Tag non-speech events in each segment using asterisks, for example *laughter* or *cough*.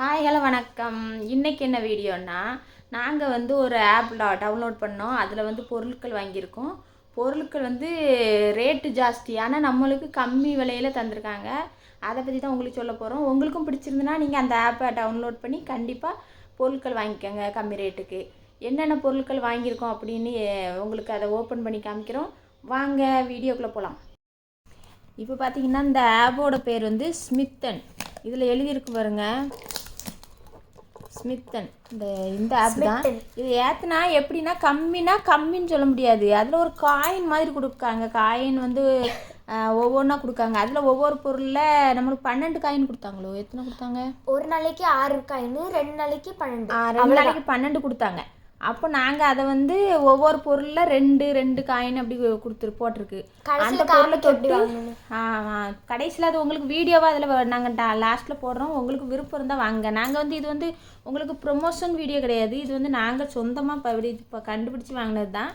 Hi hello வணக்கம். இன்றைக்கி என்ன வீடியோன்னா நாங்கள் வந்து ஒரு ஆப் டவுன்லோட் பண்ணோம். அதில் வந்து பொருட்கள் வாங்கியிருக்கோம். பொருட்கள் வந்து ரேட்டு ஜாஸ்தி ஆனால் நம்மளுக்கு கம்மி விலையில் தந்திருக்காங்க. அதை பற்றி தான் உங்களுக்கு சொல்ல போகிறோம் உங்களுக்கும் பிடிச்சிருந்துன்னா நீங்கள் அந்த ஆப்பை டவுன்லோட் பண்ணி கண்டிப்பாக பொருட்கள் வாங்கிக்கோங்க கம்மி ரேட்டுக்கு என்னென்ன பொருட்கள் வாங்கியிருக்கோம் அப்படின்னு உங்களுக்கு அதை ஓப்பன் பண்ணி காமிக்கிறோம். வாங்க வீடியோக்குள்ளே போகலாம் இப்போ பார்த்தீங்கன்னா இந்த ஆப்போட பேர் வந்து ஸ்மித்தன் இதில் எழுதியிருக்கு பாருங்கள் ஸ்மித்தன் இந்த இந்த ஆப் தான். இது ஏற்றுனா எப்படின்னா கம்மினா கம்மின்னு சொல்ல முடியாது. அதில் ஒரு காயின் மாதிரி கொடுக்காங்க காயின் வந்து ஒவ்வொன்றா கொடுக்காங்க. அதில் ஒவ்வொரு பொருளில் நம்மளுக்கு பன்னெண்டு காயின் கொடுத்தாங்களோ? எத்தனை கொடுத்தாங்க? ஒரு நாளைக்கு ஆறு காயின் ரெண்டு நாளைக்கு பன்னெண்டு. ரெண்டு நாளைக்கு பன்னெண்டு கொடுத்தாங்க. அப்போ நாங்கள் அதை வந்து ஒவ்வொரு பொருளில் ரெண்டு ரெண்டு காயின் அப்படி கொடுத்துரு போட்டிருக்கு. அந்த பொருளை தொட்டு கடைசியில் அது உங்களுக்கு வீடியோவாக அதில் நாங்கள் லாஸ்ட்டில் போடுறோம். உங்களுக்கு விருப்பம் இருந்தால் வாங்க. நாங்கள் வந்து இது வந்து உங்களுக்கு ப்ரொமோஷன் வீடியோ கிடையாது. இது வந்து நாங்கள் சொந்தமாக இப்போ இப்போ கண்டுபிடிச்சி வாங்கினது தான்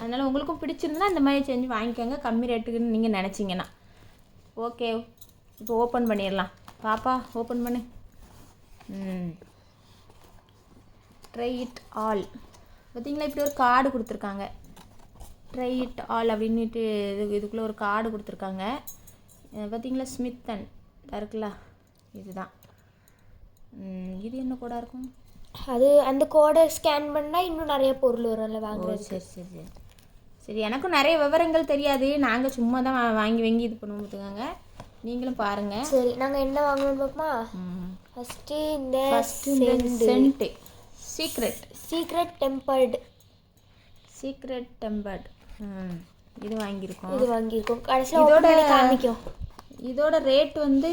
அதனால் உங்களுக்கும் பிடிச்சிருந்தா இந்த மாதிரி செஞ்சு வாங்கிக்கோங்க. கம்மி ரேட்டுக்குன்னு நீங்கள் நினச்சிங்கன்னா. ஓகே இப்போ ஓப்பன் பண்ணிடலாம். பாப்பா ஓப்பன் பண்ணு. ம். ட்ரை இட் ஆல் பார்த்தீங்களா? இப்படி ஒரு கார்டு கொடுத்துருக்காங்க. ட்ரை இட் ஆல் அப்படின்னுட்டு இது இதுக்குள்ளே ஒரு கார்டு கொடுத்துருக்காங்க. பார்த்தீங்களா ஸ்மித்தன் இருக்குல்ல? இதுதான். இது என்ன கோடா இருக்கும்? அது அந்த கோடை ஸ்கேன் பண்ணா இன்னும் நிறைய பொருள் வரும்ல வாங்குறது சரி சரி சரி. சரி எனக்கும் நிறைய விவரங்கள் தெரியாது. நாங்கள் சும்மா தான் வாங்கி வாங்கி இது பண்ணுவோம் பார்த்துக்கோங்க நீங்களும் பாருங்கள் சரி நாங்க என்ன வாங்கணும் பார்ப்போமா? ஃபஸ்ட்டு இந்த scent secret secret tempted secret tempted ம் இது வாங்கியிருக்கோம். இது வாங்கியிருக்கோம். கடைசியில் பண்ணி காமிக்கும். இதோட ரேட் வந்து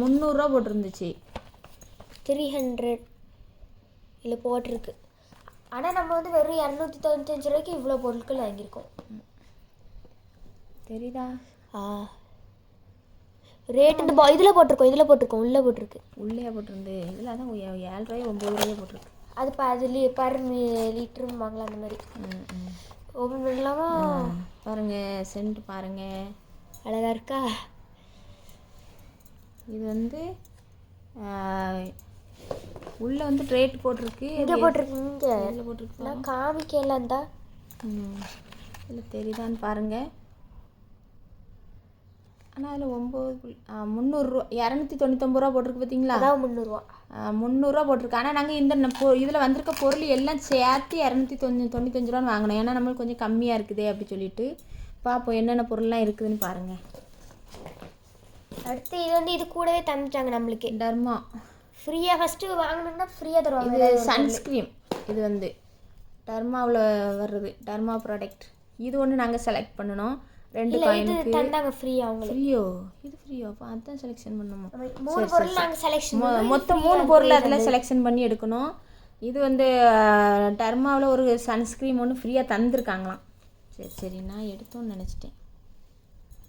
முந்நூறுரூவா போட்டிருந்துச்சு. த்ரீ ஹண்ட்ரட் இதில் போட்டிருக்கு. ஆனால் நம்ம வந்து வெறும் இரநூத்தி தொண்ணூத்தஞ்சு ரூபாய்க்கு இவ்வளோ பொருட்கள் வாங்கியிருக்கோம். தெரியுதா? ஆ. ரேட் இந்த இதில் போட்டிருக்கோம் இதில் போட்டிருக்கோம் உள்ளே போட்டிருக்கு. உள்ளே போட்டிருந்து இதில் தான் ஏழு ரூபாய் ஒம்பது ரூபாய் போட்டிருக்கு. அது இப்போ அது பர் லிட்டரும் வாங்கலாம் அந்த மாதிரி. ஓப்பன் பண்ணலாமா பாருங்க சென்ட் பாருங்க. அழகா இருக்கா? இது வந்து உள்ளே வந்து ரேட் போட்டிருக்கு. இங்கே போட்டிருக்கு இங்கே. இதில் போட்டிருக்கு நான் காமிக்கலாம் தான் ம் இதில் தெரியுதான்னு பாருங்க. ஆனால் அதில் ஒம்பது முந்நூறுரூவா இரநூத்தி தொண்ணூத்தொம்பது ரூபா போட்டிருக்கு பார்த்தீங்களா அதான் முந்நூறுரூவா முந்நூறுரூவா போட்டிருக்கு. ஆனால் நாங்கள் இந்த பொ இதில் வந்திருக்க பொருள் எல்லாம் சேர்த்து இரநூத்தி தொண்ணூ தொண்ணூத்தஞ்சு ரூபான்னு வாங்கினோம். ஏன்னா நம்மளுக்கு கொஞ்சம் கம்மியாக இருக்குதே அப்படி சொல்லிட்டு. பார்ப்போம் என்னென்ன பொருள்லாம் இருக்குதுன்னு பாருங்கள் அடுத்து இது வந்து இது கூடவே தந்துட்டாங்க நம்மளுக்கு. டர்மா. ஃப்ரீயாக ஃபஸ்ட்டு வாங்கணும்னா ஃப்ரீயாக தருவாங்க. இது சன்ஸ்க்ரீம் இது வந்து டர்மாவில் வர்றது டர்மா ப்ராடக்ட் இது ஒன்று நாங்கள் செலக்ட் பண்ணணும். ரெண்டு காயினுக்கு தந்தாங்க ஃப்ரீ அவங்களுக்கு. ஃப்ரீயோ இது ஃப்ரீயோ அப்போ அதான் செலெக்ஷன் பண்ணணுமா? மூணு பொருள் நாங்கள் செலெக்ஷன் மொத்தம் மூணு பொருள் அதில் செலெக்ஷன் பண்ணி எடுக்கணும். இது வந்து டர்மாவில் ஒரு சன்ஸ்க்ரீம் ஒன்று ஃப்ரீயாக தந்திருக்காங்களாம். சரி சரி நான் எடுத்தோன்னு நினச்சிட்டேன்.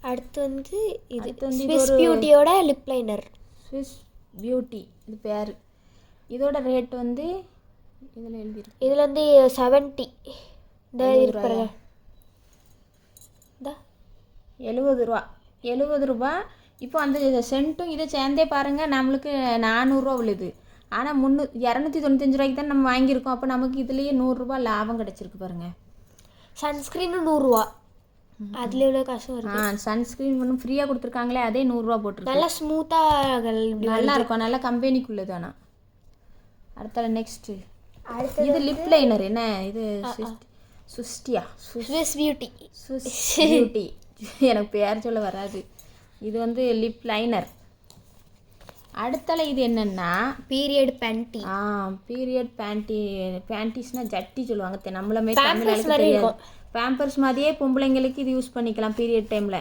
அடுத்து வந்து இது வந்து ஸ்விஸ் பியூட்டியோட லிப் லைனர் ஸ்விஸ் பியூட்டி இது பேர். இதோட ரேட் வந்து இதில் எழுதியிருக்கு. இதில் வந்து செவன்ட்டி இந்த இருக்கிற எழுபது ரூபா. எழுபது ரூபா. இப்போ அந்த சென்ட்டும் இதை சேர்ந்தே பாருங்கள் நம்மளுக்கு நானூறுரூவா விழுது ஆனால் முந்நூ இரநூத்தி தொண்ணூத்தஞ்சு ரூபாய்க்கு தான் நம்ம வாங்கியிருக்கோம். அப்போ நமக்கு இதுலேயே நூறுரூபா லாபம் கிடச்சிருக்கு பாருங்கள் சன்ஸ்க்ரீனும் நூறுரூவா அதில் எவ்வளோ காசு வருது. ஆ சன்ஸ்க்ரீன் ஒன்றும் ஃப்ரீயாக கொடுத்துருக்காங்களே அதே நூறுரூவா போட்டிருக்கு. நல்லா ஸ்மூத்தாக நல்லா இருக்கும் நல்லா கம்பெனிக்குள்ளது ஆனால் அடுத்தால அடுத்து இது லிப் லைனர் என்ன? இது சுஸ்- சுஸ்டியா? ஸ்விஸ் பியூட்டி சுஸ் பியூட்டி எனக்கு பேர் சொல்ல வராது. இது வந்து லிப் லைனர் அடுத்தால இது என்னன்னா பீரியட் பேண்டி ஆ பீரியட் பேண்டி பேண்டிஸ்னால் ஜட்டி சொல்லுவாங்க. தெ- நம்மளமே Pampers தமிழ் மாதிரி தெரியாது. பேம்பர்ஸ் மாதிரியே பொம்பளைங்களுக்கு இது யூஸ் பண்ணிக்கலாம் பீரியட் டைமில்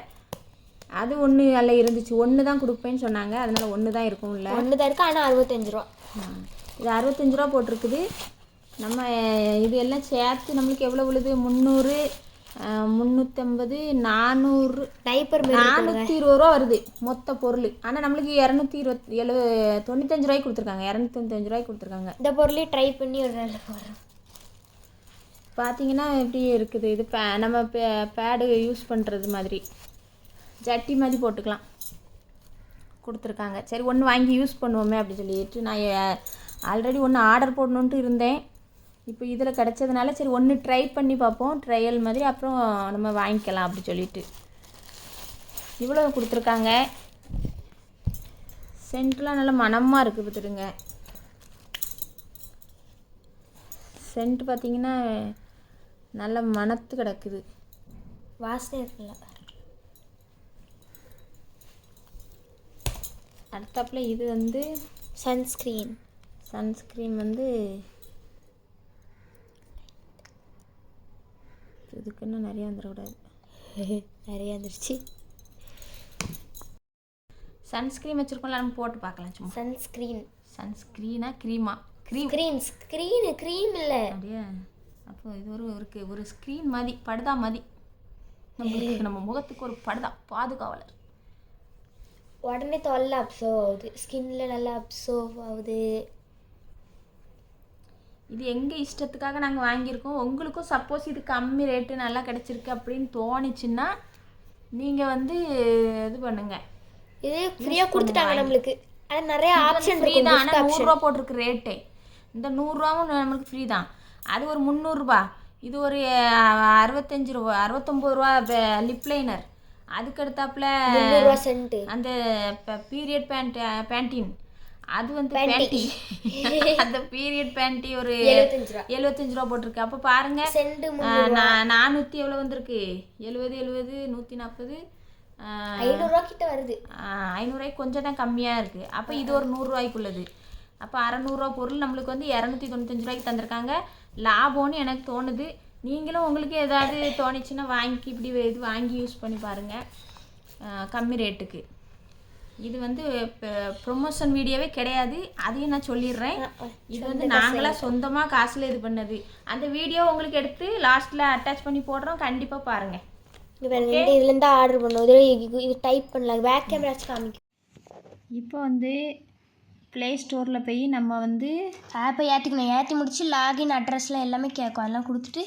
அது ஒன்று அதில் இருந்துச்சு. ஒன்று தான் கொடுப்பேன்னு சொன்னாங்க. அதனால ஒன்று தான் இருக்கும்ல. ஒன்று தான் இருக்குது ஆனால் அறுபத்தஞ்சு ரூபா. இது அறுபத்தஞ்சு ரூபா போட்டிருக்குது. நம்ம இது எல்லாம் சேர்த்து நம்மளுக்கு எவ்வளோ விழுது முந்நூறு முந்நூற்றம்பது நானூறு டைப்பர் நானூற்றி இருபது ரூபா வருது மொத்த பொருள். ஆனால் நம்மளுக்கு இரநூத்தி இருபத்தி எழு தொண்ணூத்தஞ்சு ரூபாய்க்கு கொடுத்துருக்காங்க. இரநூத்தி தொண்ணூத்தஞ்சு ரூபாய்க்கு கொடுத்துருக்காங்க. இந்த பொருளே ட்ரை பண்ணி ஒரு நாள் போடுறோம். பார்த்தீங்கன்னா எப்படி இருக்குது. இது பே நம்ம பேடு யூஸ் பண்ணுறது மாதிரி. ஜட்டி மாதிரி போட்டுக்கலாம். கொடுத்துருக்காங்க. சரி ஒன்று வாங்கி யூஸ் பண்ணுவோமே அப்படி சொல்லிட்டு நான் ஆல்ரெடி ஒன்று ஆர்டர் போடணுன்ட்டு இருந்தேன். இப்போ இதில் கிடச்சதுனால சரி ஒன்று ட்ரை பண்ணி பார்ப்போம். ட்ரையல் மாதிரி அப்புறம் நம்ம வாங்கிக்கலாம் அப்படி சொல்லிட்டு. இவ்வளோ கொடுத்துருக்காங்க. சென்ட்லாம் நல்ல மணமாக இருக்குது பார்த்துடுங்க. சென்ட் பார்த்தீங்கன்னா நல்ல மணத்து கிடக்குது. வாசனை இருக்குல்ல. அடுத்தாப்புல இது வந்து சன்ஸ்க்ரீன் சன்ஸ்க்ரீன் வந்து இதுக்குன்னு நிறைய வந்துடக்கூடாது. *laughs* நிறைய வந்துருச்சு. சன்ஸ்க்ரீன் வச்சுருக்கோம்ல நம்ம போட்டு பார்க்கலாம் சும்மா. சன்ஸ்க்ரீன் சன்ஸ்க்ரீனா க்ரீமா க்ரீம் ஸ்க்ரீன் ஸ்க்ரீன் க்ரீம் இல்லை. அப்படியே? அப்போ இது ஒரு ஒரு ஒரு ஸ்க்ரீன் மாதிரி படுதா மாதிரி நம்மளுக்கு *laughs* நம்ம முகத்துக்கு ஒரு படுதா பாதுகாவலர். உடனே தொல்லை அப்சர்வ் ஆகுது. ஸ்கின்ல நல்லா அப்சர்வ் ஆகுது. இது எங்கள் இஷ்டத்துக்காக நாங்கள் வாங்கியிருக்கோம்? உங்களுக்கும் சப்போஸ் இது கம்மி ரேட்டு நல்லா கிடச்சிருக்கு அப்படின்னு தோணுச்சுன்னா நீங்கள் வந்து இது பண்ணுங்கள் இது ஃப்ரீயாக கொடுத்துட்டாங்க நம்மளுக்கு. ஆனால் நிறைய ஆப்ஷன் ஃப்ரீ தான். ஆனால் நூறுரூவா போட்டிருக்கு ரேட்டே இந்த நூறுரூவாவும் நம்மளுக்கு ஃப்ரீ தான். அது ஒரு முந்நூறுரூபா இது ஒரு அறுபத்தஞ்சு ரூபா அறுபத்தொம்பது ரூபா லிப் லைனர் அதுக்கு அடுத்தாப்புல முந்நூறுரூவா சென்ட்டு அந்த பீரியட் பேண்ட் பேண்டீன் அது வந்து பேண்டி *laughs* அந்த பீரியட் பேண்டி ஒரு எழுபத்தஞ்சு ரூபா. போட்டிருக்கு. அப்போ பாருங்க. நானூற்றி எவ்வளோ வந்திருக்கு? எழுபது எழுபது நூற்றி நாற்பது ஐநூறுரூவா கிட்ட வருது. ஐநூறுரூவாய்க்கு கொஞ்சம் தான் கம்மியாக இருக்குது அப்போ இது ஒரு நூறுரூவாய்க்குள்ளது அப்போ அறநூறுவா பொருள் நம்மளுக்கு வந்து இரநூத்தி தொண்ணூத்தஞ்சு ரூபாய்க்கு தந்திருக்காங்க. லாபம்னு எனக்கு தோணுது. நீங்களும் உங்களுக்கு ஏதாவது தோணுச்சுன்னா வாங்கி இப்படி இது வாங்கி யூஸ் பண்ணி பாருங்கள் கம்மி ரேட்டுக்கு இது வந்து ப்ரொமோஷன் வீடியோவே கிடையாது. அதையும் நான் சொல்லிடுறேன். இது வந்து நாங்களாக சொந்தமாக காசில் இது பண்ணது. அந்த வீடியோ உங்களுக்கு எடுத்து லாஸ்ட்டில் அட்டாச் பண்ணி போடுறோம். கண்டிப்பாக பாருங்கள் இதுலேருந்து ஆர்டர் இதில் இது- டைப் பண்ணலாம் பேக் கேமரா வச்சு காமிக்கும் இப்போ வந்து ப்ளே ஸ்டோரில் போய் நம்ம வந்து ஆப்பை ஏற்றிக்கணும் ஏற்றி முடிச்சு லாகின் அட்ரஸ்லாம் எல்லாமே கேட்கும். அதெல்லாம் கொடுத்துட்டு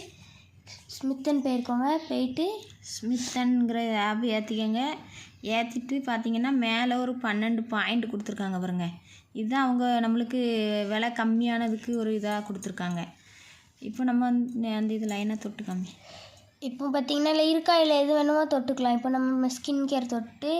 ஸ்மித்தன் போயிருக்கோங்க போயிட்டு ஸ்மித்தன்கிற ஆப் ஏற்றிக்கங்க ஏற்றிட்டு பார்த்தீங்கன்னா மேலே ஒரு பன்னெண்டு பாயிண்ட் கொடுத்துருக்காங்க பாருங்க. இதுதான் அவங்க நம்மளுக்கு விலை கம்மியானதுக்கு ஒரு இதாக கொடுத்துருக்காங்க. இப்போ நம்ம வந்து அந்த இது லைனாக தொட்டு காமி இப்போ பார்த்தீங்கன்னா இல்லை இருக்கா? இல்லை எது வேணுமோ தொட்டுக்கலாம். இப்போ நம்ம ஸ்கின் கேர் தொட்டு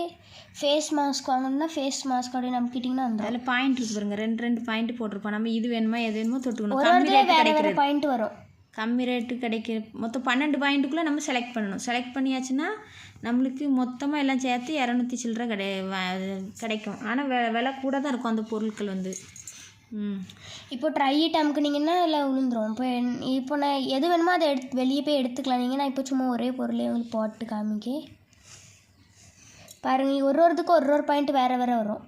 ஃபேஸ் மாஸ்க் வாங்கணும்னா ஃபேஸ் மாஸ்க் அப்படியே நம்பிக்கிட்டிங்கன்னா வந்துடும் அதில் பாயிண்ட் இருக்கு பாருங்க. ரெண்டு ரெண்டு பாயிண்ட் போட்டிருப்போம். நம்ம இது வேணுமா எது வேணுமோ தொட்டுக்கணும். ஒரு கம்மி பாயிண்ட் வரும். கம்மி ரேட்டு கிடைக்கிற மொத்தம் பன்னெண்டு பாயிண்ட்டுக்குள்ளே நம்ம செலக்ட் பண்ணணும். செலக்ட் பண்ணியாச்சுன்னா நம்மளுக்கு மொத்தமாக எல்லாம் சேர்த்து இரநூத்தி சில்லற கிடை கிடைக்கும். ஆனால் வெ விலை கூட தான் இருக்கும் அந்த பொருட்கள் வந்து. ம். இப்போ ட்ரை இட் அமுக்குனீங்கன்னா அதில் விழுந்துரும் இப்போ இப்போ நான் எது வேணுமோ அதை எடுத்து வெளியே போய் எடுத்துக்கலாம். நீங்கள் நான் இப்போ சும்மா ஒரே பொருளே உங்களுக்கு போட்டு காமிக்க. பாருங்கள் ஒரு ஒருத்துக்கும் ஒரு ஒரு பாயிண்ட் வேறு வேறு வரும்.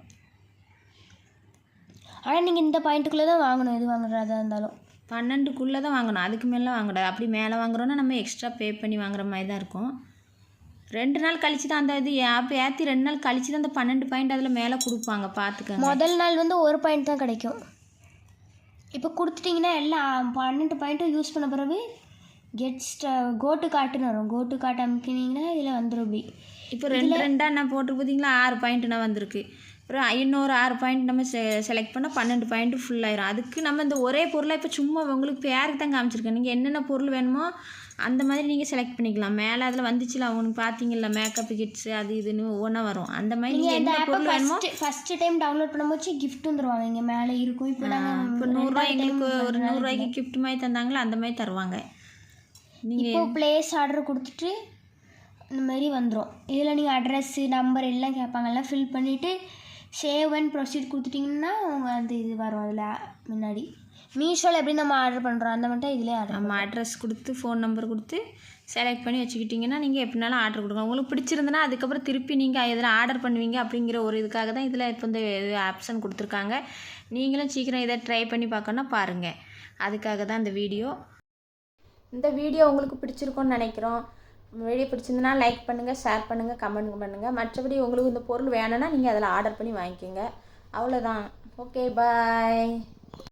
ஆனால் நீங்கள் இந்த பாயிண்ட்டுக்குள்ளே தான் வாங்கணும். எது வாங்குறதா இருந்தாலும். பன்னெண்டுக்குள்ளே தான் வாங்கணும். அதுக்கு மேலே வாங்கக்கூடாது அப்படி மேலே வாங்குறோன்னா நம்ம எக்ஸ்ட்ரா பே பண்ணி வாங்குற மாதிரி தான் இருக்கும். ரெண்டு நாள் கழிச்சு தான் அந்த இது ஆப் ஏற்றி ரெண்டு நாள் கழிச்சு தான் அந்த பன்னெண்டு பாயிண்ட் அதில் மேலே கொடுப்பாங்க. பார்த்துக்கங்க. முதல் நாள் வந்து ஒரு பாயிண்ட் தான் கிடைக்கும். இப்போ கொடுத்துட்டிங்கன்னா எல்லாம் பன்னெண்டு பாயிண்ட்டும் யூஸ் பண்ண பிறகு கெட் கோட்டு காட்டுன்னு வரும். கோட்டு காட்டு அமுக்கினீங்கன்னா இதில் வந்துடும் இப்படி. இப்போ ரெண்டு ரெண்டாக நான் போட்டு பார்த்தீங்களா ஆறு பாயிண்ட்னா வந்திருக்கு. அப்புறம் இன்னொரு ஆறு பாயிண்ட் நம்ம செ செலக்ட் பண்ணால் பன்னெண்டு பாயிண்ட்டு ஃபுல்லாயிரும் அதுக்கு நம்ம இந்த ஒரே பொருளை இப்போ சும்மா உங்களுக்கு பேருக்கு தான் காமிச்சிருக்கேன். நீங்கள் என்னென்ன பொருள் வேணுமோ அந்த மாதிரி நீங்கள் செலக்ட் பண்ணிக்கலாம். மேலே அதில் வந்துச்சுல அவனுக்கு பார்த்தீங்கல்ல மேக்கப் கிட்ஸு அது இதுன்னு ஒவ்வொன்றா வரும். அந்த மாதிரி நீங்கள் என்ன பொருள் வேணுமோ ஃபஸ்ட்டு டைம் டவுன்லோட் பண்ணும்போது கிஃப்ட் வந்துருவாங்க இங்கே மேலே இருக்கும். இப்போ இப்போ நூறுரூவா எங்களுக்கு ஒரு நூறுரூவாய்க்கு கிஃப்ட் மாதிரி தந்தாங்களோ அந்த மாதிரி தருவாங்க. நீங்கள் ப்ளேஸ் ஆர்டர் கொடுத்துட்டு இந்த மாதிரி வந்துடும் இதில் நீங்கள் அட்ரஸ்ஸு நம்பர் எல்லாம் கேட்பாங்க எல்லாம் ஃபில் பண்ணிவிட்டு சேவ் அண்ட் ப்ரொசீட் கொடுத்துட்டிங்கன்னா அவங்க அந்த இது வரும் அதில் முன்னாடி. மீஷோவில் எப்படி நம்ம ஆர்டர் பண்ணுறோம் அந்த மட்டும் இதிலே ஆர்டர் நம்ம அட்ரஸ் கொடுத்து ஃபோன் நம்பர் கொடுத்து செலக்ட் பண்ணி வச்சுக்கிட்டிங்கன்னா நீங்கள் எப்படினாலும் ஆர்டர் கொடுங்க உங்களுக்கு பிடிச்சிருந்துன்னா அதுக்கப்புறம் திருப்பி நீங்கள் எதில் ஆர்டர் பண்ணுவீங்க அப்படிங்கிற ஒரு இதுக்காக தான் இதில் இப்போ இந்த ஆப்ஷன் கொடுத்துருக்காங்க. நீங்களும் சீக்கிரம் இதை ட்ரை பண்ணி பார்க்கணுன்னா பாருங்கள் அதுக்காக தான் இந்த வீடியோ. இந்த வீடியோ உங்களுக்கு பிடிச்சிருக்கும்னு நினைக்கிறோம். வீடியோ பிடிச்சிருந்தனா லைக் பண்ணுங்கள் ஷேர் பண்ணுங்கள் கமெண்ட் பண்ணுங்கள் மற்றபடி உங்களுக்கு இந்த பொருள் வேணும்னா நீங்கள் அதில் ஆர்டர் பண்ணி வாங்கிக்கோங்க. அவ்வளோதான் ஓகே பாய்